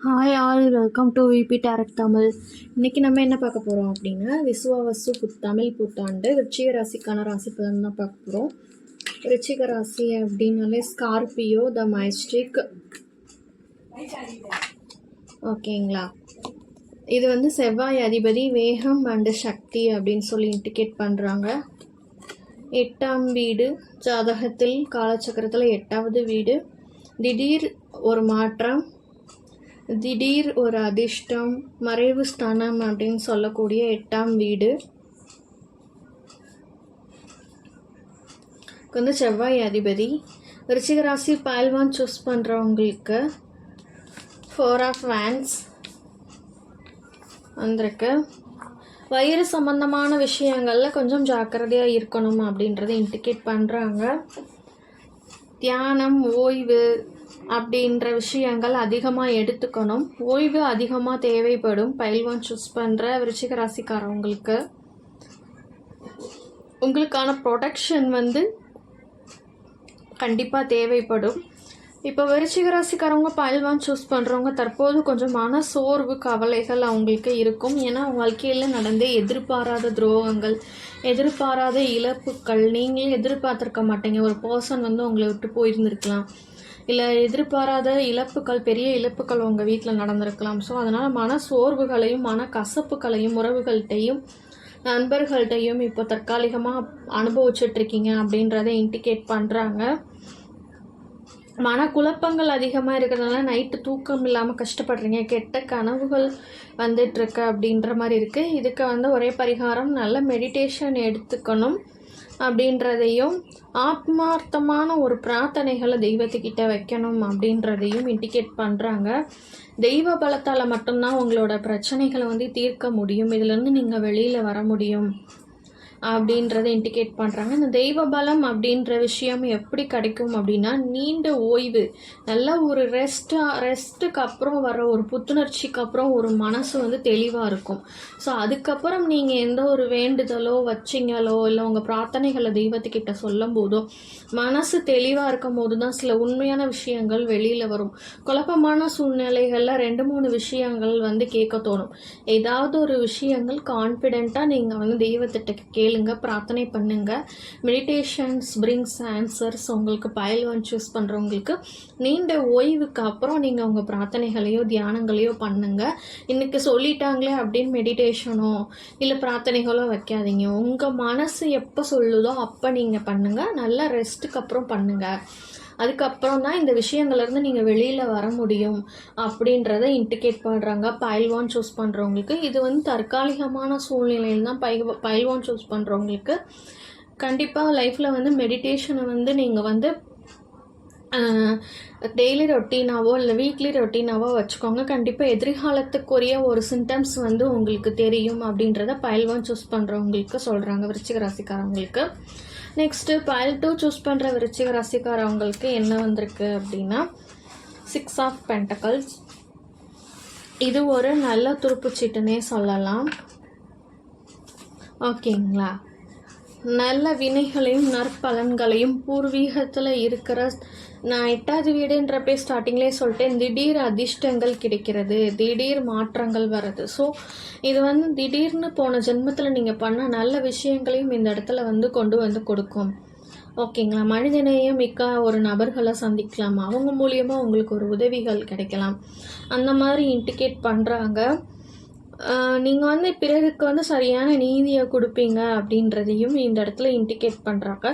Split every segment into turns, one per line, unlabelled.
Hi all welcome to VP direct Tamil இன்றைக்கி நம்ம என்ன பார்க்க போகிறோம் அப்படின்னா விசுவாவசு புத் தமிழ் புத்தாண்டு ரிச்சிக ராசிக்கான ராசி பலன் தான் பார்க்க போகிறோம் ரிச்சிக ராசி அப்படின்னாலே ஸ்கார்பியோ த மைஸ்டிக் ஓகேங்களா இது வந்து செவ்வாய் அதிபதி வேகம் அண்டு சக்தி அப்படின்னு சொல்லி இண்டிகேட் பண்ணுறாங்க எட்டாம் வீடு ஜாதகத்தில் காலச்சக்கரத்தில் எட்டாவது வீடு. திடீர் ஒரு மாற்றம் திடீர் ஒரு அதிர்ஷ்டம் மறைவு ஸ்தானம் அப்படின்னு சொல்லக்கூடிய எட்டாம் வீடு. வந்து செவ்வாய் அதிபதி. விருச்சிக பால்வான் சூஸ் பண்ணுறவங்களுக்கு ஃபோர் ஆஃப் வேன்ஸ் வந்திருக்கு. வயிறு சம்பந்தமான விஷயங்களில் கொஞ்சம் ஜாக்கிரதையாக இருக்கணும் அப்படின்றத இண்டிகேட் பண்ணுறாங்க தியானம் ஓய்வு அப்படின்ற விஷயங்கள் அதிகமாக எடுத்துக்கணும். ஓய்வு அதிகமாக தேவைப்படும். பயில்வான் சூஸ் பண்ணுற விருச்சிக ராசிக்காரவங்களுக்கு. உங்களுக்கான ப்ரொடெக்ஷன் வந்து கண்டிப்பாக தேவைப்படும். இப்போ விருச்சிக ராசிக்காரவங்க பயில்வான் சூஸ் பண்ணுறவங்க தற்போது கொஞ்சம் மன சோர்வு கவலைகள் அவங்களுக்கு இருக்கும். ஏன்னா வாழ்க்கையில் நடந்த எதிர்பாராத துரோகங்கள் எதிர்பாராத இழப்புகள் நீங்களே எதிர்பார்த்துருக்க மாட்டீங்க. ஒரு பர்சன் வந்து உங்களை விட்டு போயிருந்திருக்கலாம். இல்லை எதிர்பாராத இழப்புகள் பெரிய இழப்புகள் உங்கள் வீட்டில் நடந்திருக்கலாம். ஸோ அதனால் மன சோர்வுகளையும் மன கசப்புகளையும் உறவுகள்கிட்டையும் நண்பர்கள்ட்டையும் இப்போ தற்காலிகமாக அனுபவிச்சுட்ருக்கீங்க அப்படின்றத இண்டிகேட் பண்ணுறாங்க மனக்குழப்பங்கள் அதிகமாக இருக்கிறதுனால நைட்டு தூக்கம் இல்லாமல் கஷ்டப்படுறீங்க. கெட்ட கனவுகள் வந்துட்டுருக்கு அப்படின்ற மாதிரி இருக்குது இதுக்கு வந்து ஒரே பரிகாரம் நல்ல மெடிடேஷன் எடுத்துக்கணும். அப்படின்றதையும் ஆத்மார்த்தமான ஒரு பிரார்த்தனைகளை தெய்வத்துக்கிட்ட வைக்கணும் அப்படின்றதையும் இண்டிகேட் பண்ணுறாங்க தெய்வ பலத்தால் மட்டும்தான் உங்களோட பிரச்சனைகளை வந்து தீர்க்க முடியும். இதுலேருந்து நீங்கள் வெளியில் வர முடியும். அப்படின்றத இண்டிகேட் பண்ணுறாங்க இந்த தெய்வ பலம் அப்படின்ற விஷயம் எப்படி கிடைக்கும் அப்படின்னா நீண்ட ஓய்வு நல்ல ஒரு ரெஸ்ட்டாக ரெஸ்ட்டுக்கு அப்புறம் வர ஒரு புத்துணர்ச்சிக்கு அப்புறம் ஒரு மனசு வந்து தெளிவாக இருக்கும். ஸோ அதுக்கப்புறம் நீங்கள் எந்த ஒரு வேண்டுதலோ வச்சிங்களோ இல்லை உங்கள் பிரார்த்தனைகளை தெய்வத்துக்கிட்ட சொல்லும் போதோ மனசு தெளிவாக இருக்கும் போது தான் சில உண்மையான விஷயங்கள் வெளியில் வரும். குழப்பமான சூழ்நிலைகளில் ரெண்டு மூணு விஷயங்கள் வந்து கேட்க தோணும். ஏதாவது ஒரு விஷயங்கள் கான்ஃபிடெண்ட்டாக நீங்கள் வந்து தெய்வத்திட்ட கே கேளுங்க பிரார்த்தனை பண்ணுங்க. மெடிடேஷன்ஸ் பிரிங்ஸ் ஆன்சர்ஸ் உங்களுக்கு பயில்வன் சூஸ் பண்ணுறவங்களுக்கு நீண்ட ஓய்வுக்கு அப்புறம் நீங்கள் உங்கள் பிரார்த்தனைகளையோ தியானங்களையோ பண்ணுங்க. இன்னைக்கு சொல்லிட்டாங்களே அப்படின்னு மெடிடேஷனோ இல்லை பிரார்த்தனைகளோ வைக்காதீங்க. உங்கள் மனசு எப்போ சொல்லுதோ அப்போ நீங்கள் பண்ணுங்கள் நல்லா ரெஸ்ட்டுக்கு அப்புறம் பண்ணுங்கள் அதுக்கப்புறம் தான் இந்த விஷயங்கள்லேருந்து நீங்கள் வெளியில் வர முடியும் அப்படின்றத இண்டிகேட் பண்ணுறாங்க. பைல்வான் சூஸ் பண்ணுறவங்களுக்கு. இது வந்து தற்காலிகமான சூழ்நிலையில் தான் பை பைல்வான் சூஸ் பண்ணுறவங்களுக்கு. கண்டிப்பாக லைஃப்பில் வந்து மெடிடேஷனை வந்து நீங்கள் வந்து டெய்லி ரொட்டீனாவோ இல்லை வீக்லி ரொட்டீனாவோ வச்சுக்கோங்க. கண்டிப்பாக எதிர்காலத்துக்குரிய ஒரு சிம்டம்ஸ் வந்து உங்களுக்கு தெரியும் அப்படின்றத பயில்வான் சூஸ் பண்ணுறவங்களுக்கு சொல்கிறாங்க விருச்சிக ராசிக்காரவங்களுக்கு நெக்ஸ்ட்டு பயல் டூ சூஸ் பண்ணுற விருச்சிக ராசிக்காரவங்களுக்கு என்ன வந்திருக்கு அப்படின்னா சிக்ஸ் ஆஃப் பென்டக்கல்ஸ் இது ஒரு நல்ல துருப்புச்சீட்டுன்னே சொல்லலாம். ஓகேங்களா நல்ல வினைகளையும் நற்பலன்களையும் பூர்வீகத்தில் இருக்கிற நான் எட்டாவது வீடுன்றப்பே ஸ்டார்டிங்லேயே சொல்லிட்டேன் திடீர் அதிர்ஷ்டங்கள் கிடைக்கிறது திடீர் மாற்றங்கள் வருது ஸோ இது வந்து திடீர்னு போன ஜென்மத்தில் நீங்கள் பண்ண நல்ல விஷயங்களையும் இந்த இடத்துல வந்து கொண்டு வந்து கொடுக்கும். ஓகேங்களா மனிதநேயம் மிக்க ஒரு நபர்களை சந்திக்கலாம். அவங்க மூலியமாக உங்களுக்கு ஒரு உதவிகள் கிடைக்கலாம். அந்த மாதிரி இண்டிகேட் பண்ணுறாங்க நீங்கள் வந்து பிறருக்கு வந்து சரியான நீதியை கொடுப்பீங்க அப்படின்றதையும் இந்த இடத்துல இண்டிகேட் பண்ணுறாங்க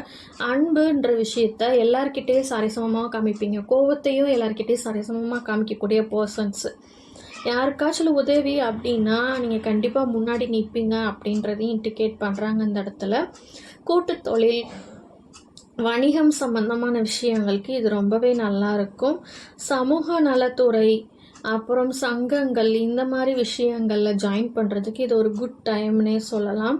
அன்புன்ற விஷயத்த எல்லார்கிட்டேயும் சரிசமமாக காமிப்பீங்க. கோவத்தையும் எல்லார்கிட்டேயும் சரிசமமாக காமிக்கக்கூடிய பர்சன்ஸு யாருக்காச்சும் உதவி அப்படின்னா நீங்கள் கண்டிப்பாக முன்னாடி நிற்பீங்க அப்படின்றதையும் இண்டிகேட் பண்ணுறாங்க இந்த இடத்துல. கூட்டு தொழில் வணிகம் சம்பந்தமான விஷயங்களுக்கு இது ரொம்பவே நல்லா இருக்கும். சமூக நலத்துறை அப்புறம் சங்கங்கள் இந்த மாதிரி விஷயங்களில் ஜாயின் பண்ணுறதுக்கு இது ஒரு குட் டைம்னே சொல்லலாம்.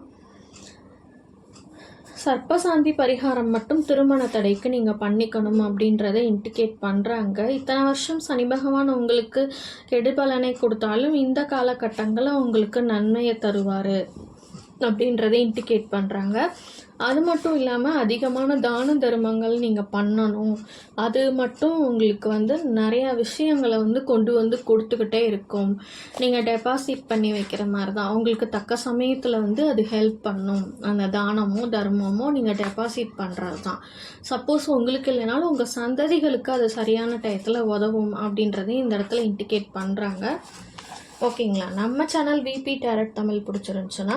சர்ப்பசாந்தி பரிகாரம் மட்டும் திருமண தடைக்கு நீங்கள் பண்ணிக்கணும் அப்படின்றத இண்டிகேட் பண்ணுறாங்க இத்தனை வருஷம் சனி பகவான் உங்களுக்கு கெடுபலனை கொடுத்தாலும் இந்த காலகட்டங்களில் உங்களுக்கு நன்மையை தருவார். அப்படின்றத இண்டிகேட் பண்ணுறாங்க அது மட்டும் இல்லாமல் அதிகமான தான தர்மங்கள் நீங்கள் பண்ணணும். அது மட்டும் உங்களுக்கு வந்து நிறையா விஷயங்களை வந்து கொண்டு வந்து கொடுத்துக்கிட்டே இருக்கும். நீங்கள் டெபாசிட் பண்ணி வைக்கிற மாதிரி தான் உங்களுக்கு தக்க சமயத்தில் வந்து அது ஹெல்ப் பண்ணும். அந்த தானமோ தர்மமோ நீங்கள் டெபாசிட் பண்ணுறது தான் சப்போஸ் உங்களுக்கு இல்லைனாலும் உங்கள் சந்ததிகளுக்கு அது சரியான டயத்தில் உதவும் அப்படின்றதையும் இந்த இடத்துல இண்டிகேட் பண்ணுறாங்க ஓகேங்களா? நம்ம சேனல் விபி டேரட் தமிழ் பிடிச்சிருந்துச்சுன்னா